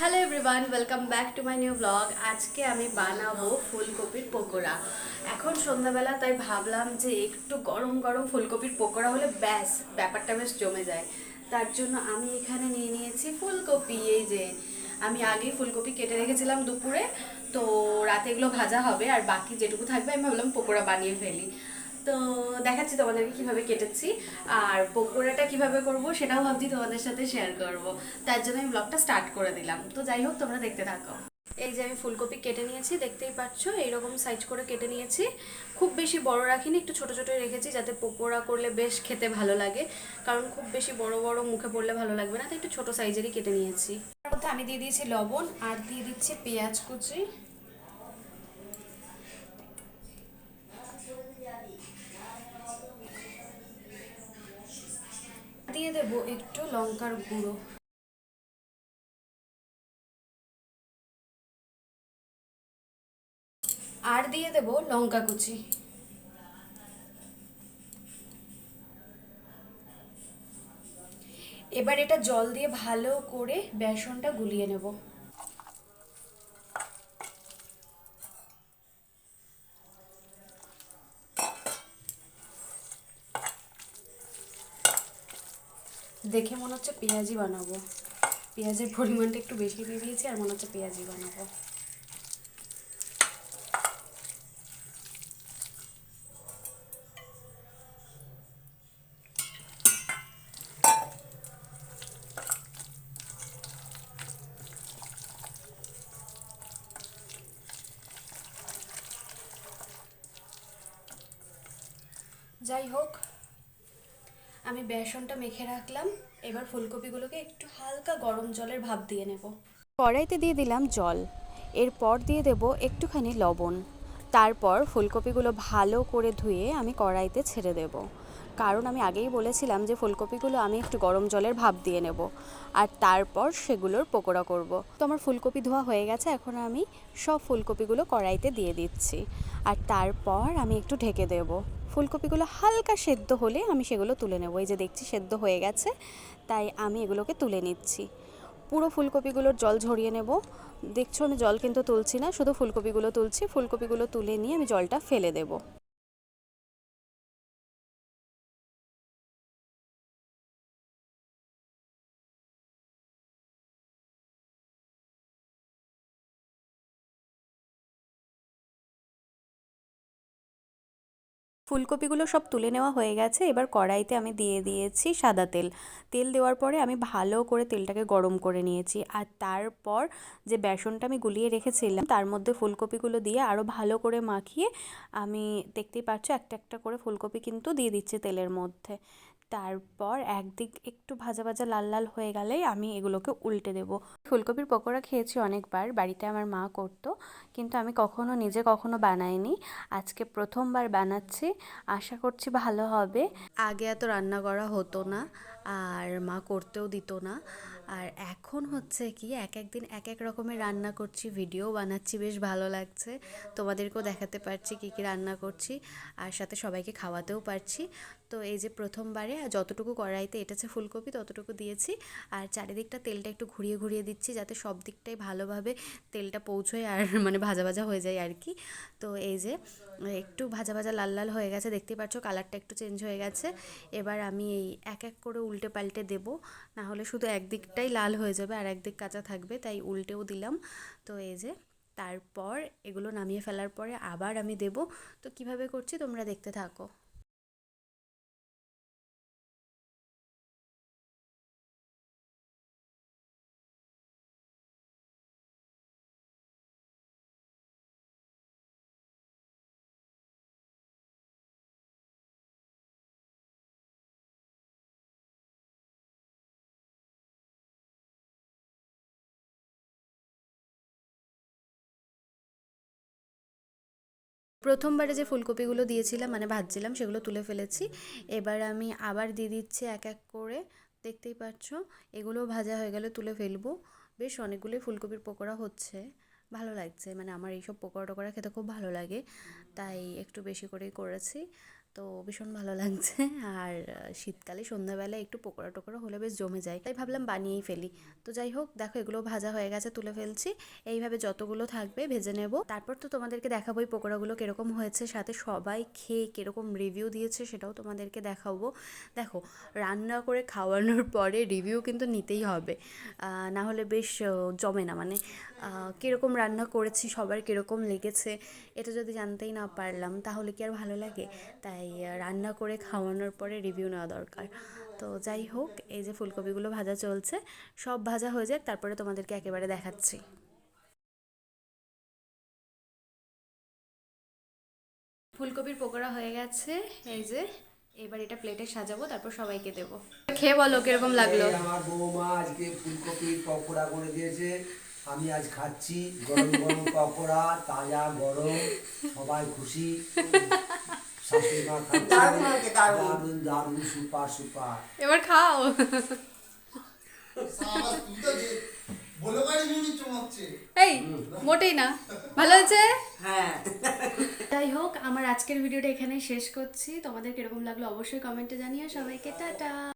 Hello everyone welcome back to my new blog আজকে আমি বানাবো ফুলকপির পকোড়া। এখন সন্ধ্যাবেলা, তাই ভাবলাম যে একটু গরম গরম ফুলকপির পকোড়া হলে ব্যাস, ব্যাপারটা বেশ জমে যায়। তার জন্য আমি এখানে নিয়ে নিয়েছি ফুলকপি। এই যে, আমি আগেই ফুলকপি কেটে রেখেছিলাম দুপুরে, তো রাতে এগুলো ভাজা হবে, আর বাকি যেটুকু থাকবে আমি ভাবলাম পকোড়া বানিয়ে ফেলি। তো দেখাচ্ছি তোমাদেরকে কীভাবে কেটেছি আর পকোড়াটা কীভাবে করব সেটাও ভাবছি তোমাদের সাথে শেয়ার করব। তার জন্য আমি ব্লগটা স্টার্ট করে দিলাম। তো যাই হোক, তোমরা দেখতে থাকো। এই যে আমি ফুলকপি কেটে নিয়েছি, দেখতেই পাচ্ছ, এইরকম সাইজ করে কেটে নিয়েছি। খুব বেশি বড় রাখিনি, একটু ছোট ছোটই রেখেছি যাতে পকোড়া করলে বেশ খেতে ভালো লাগে। কারণ খুব বেশি বড় বড় মুখে পড়লে ভালো লাগবে না তো একটু ছোট সাইজেরই কেটে নিয়েছি। তার মধ্যে আমি দিয়ে দিয়েছি লবণ আর দিয়ে দিচ্ছি পেঁয়াজ কুচি। দিয়ে দেব একটু লঙ্কার গুঁড়ো। আর দিয়ে দেব লঙ্কা কুচি। এবার এটা জল দিয়ে ভালো করে বেসনটা গুলিয়ে নেব। দেখে মনে হচ্ছে পেঁয়াজি বানাবো। পেঁয়াজের পরিমাণটা একটু বেশি দিয়ে দিয়েছি আর মনে হচ্ছে পেঁয়াজি বানাবো। যাই হোক আমি বেসনটা মেখে রাখলাম, এবার ফুলকপিগুলোকে একটু হালকা গরম জলের ভাপ দিয়ে নেব। কড়াইতে দিয়ে দিলাম জল, এরপর দিয়ে দেব একটুখানি লবণ। তারপর ফুলকপিগুলো ভালো করে ধুয়ে আমি কড়াইতে ছেড়ে দেব। কারণ আমি আগেই বলেছিলাম যে ফুলকপিগুলো আমি একটু গরম জলের ভাপ দিয়ে নেব, আর তারপর সেগুলোর পকোড়া করব। তো আমার ফুলকপি ধোয়া হয়ে গেছে, এখন আমি সব ফুলকপিগুলো কড়াইতে দিয়ে দিচ্ছি। আর তারপর আমি একটু ঢেকে দেব। ফুলকপিগুলো হালকা সেদ্ধ হলে আমি সেগুলো তুলে নেব। এই যে দেখছি সেদ্ধ হয়ে গেছে, তাই আমি এগুলোকে তুলে নিচ্ছি। পুরো ফুলকপিগুলোর জল ঝরিয়ে নেব। দেখছ আমি জল কিন্তু তুলছি না, শুধু ফুলকপিগুলো তুলছি। ফুলকপিগুলো তুলে নিয়ে আমি জলটা ফেলে দেব। ফুলকপিগুলো সব তুলে নেওয়া হয়ে গেছে। এবার কড়াইতে আমি দিয়ে দিয়েছি সাদা তেল। তেল দেওয়ার পরে আমি ভালো করে তেলটাকে গরম করে নিয়েছি। আর তারপর যে বেসনটা আমি গুলিয়ে রেখেছিলাম, তার মধ্যে ফুলকপিগুলো দিয়ে আরও ভালো করে মাখিয়ে আমি দেখতেই পাচ্ছ একটা একটা করে ফুলকপি কিন্তু দিয়ে দিচ্ছি তেলের মধ্যে। তারপর একদিক একটু ভাজা ভাজা লাল লাল হয়ে গেলেই আমি এগুলোকে উল্টে দেব। ফুলকপির পকোড়া খেয়েছি অনেকবার, বাড়িতে আমার মা করতো, কিন্তু আমি কখনো নিজে কখনো বানাইনি। আজকে প্রথমবার বানাচ্ছি, আশা করছি ভালো হবে। আগে এত রান্না করা হতো না, আর মা করতেও দিত না। আর এখন হচ্ছে কি এক এক দিন এক এক রকমের রান্না করছি ভিডিও বানাচ্ছি, বেশ ভালো লাগছে। তোমাদেরকেও দেখাতে পারছি কী কী রান্না করছি আর সাথে সবাইকে খাওয়াতেও পারছি। তো এই যে প্রথমবারে যতটুকু কড়াইতে এটেছে ফুলকপি, ততটুকু দিয়েছি। আর চারিদিকটা তেলটা একটু ঘুরিয়ে ঘুরিয়ে দিচ্ছি যাতে সব দিকটাই ভালোভাবে তেলটা পৌঁছয় আর মানে ভাজা ভাজা হয়ে যায় আর কি। তো এই যে একটু ভাজা ভাজা লাল লাল হয়ে গেছে দেখতে পাচ্ছ কালারটা একটু চেঞ্জ হয়ে গেছে। এবার আমি এই এক এক করে উল্টে পাল্টে দেব, না হলে শুধু একদিকটাই লাল হয়ে যাবে আর একদিক কাঁচা থাকবে, তাই উল্টেও দিলাম। তো এই যে, তারপর এগুলো নামিয়ে ফেলার পরে আবার আমি দেব। তো কীভাবে করছি তোমরা দেখতে থাকো। প্রথমবারে যে ফুলকপিগুলো দিয়েছিলাম মানে ভাজছিলাম, সেগুলো তুলে ফেলেছি। এবার আমি আবার দিয়ে দিচ্ছি এক এক করে। দেখতেই পাচ্ছ এগুলো ভাজা হয়ে গেলে তুলে ফেলব। বেশ অনেকগুলোই ফুলকপির পকোড়া হচ্ছে। ভালো লাগছে মানে আমার এইসব পকোড়া টকোড়া খেতে খুব ভালো লাগে। তাই একটু বেশি করেই করেছি। তো ভীষণ ভালো লাগছে। আর শীতকালে সন্ধ্যাবেলায় একটু পকোড়া টোকোড়া হলে বেশ জমে যায়। তাই ভাবলাম বানিয়েই ফেলি। তো যাই হোক, দেখো এগুলো ভাজা হয়ে গেছে, তুলে ফেলছি। এইভাবে যতগুলো থাকবে ভেজে নেব। তারপর তো তোমাদেরকে দেখাবো এই পকোড়াগুলো কীরকম হয়েছে, সাথে সবাই খেয়ে কীরকম রিভিউ দিয়েছে সেটাও তোমাদেরকে দেখাবো। দেখো, রান্না করে খাওয়ানোর পরে রিভিউ কিন্তু নিতেই হবে। না হলে বেশ জমে না। মানে কীরকম রান্না করেছি, সবার কীরকম লেগেছে, এটা যদি জানতেই না পারলাম, তাহলে কি আর ভালো লাগে? তাই রান্না করে খাওয়ানোর পরে রিভিউ নেওয়া দরকার। তো যাই হোক, এই যে ফুলকপিগুলো ভাজা চলছে, সব ভাজা হয়ে যাক, তারপরে তোমাদেরকে একেবারে দেখাচ্ছি। ফুলকপির পকোড়া হয়ে গেছে, এই যে, এবার এটা প্লেটে সাজাবো, তারপর সবাইকে দেবো। খেয়ে বলো, কীরকম লাগল? আমার বৌমা আজকে ফুলকপির পকোড়া করে দিয়েছে, আমি আজ খাচ্ছি, গরম গরম পকোড়া, তাজা গরম, সবাই খুশি। এবার খাও এই, মোটেই না। ভালো হয়েছে? হ্যাঁ যাই হোক আমার আজকের ভিডিওটা এখানে শেষ করছি। তোমাদের কীরকম লাগল অবশ্যই কমেন্টে জানিয়ে সবাইকে। টাটা।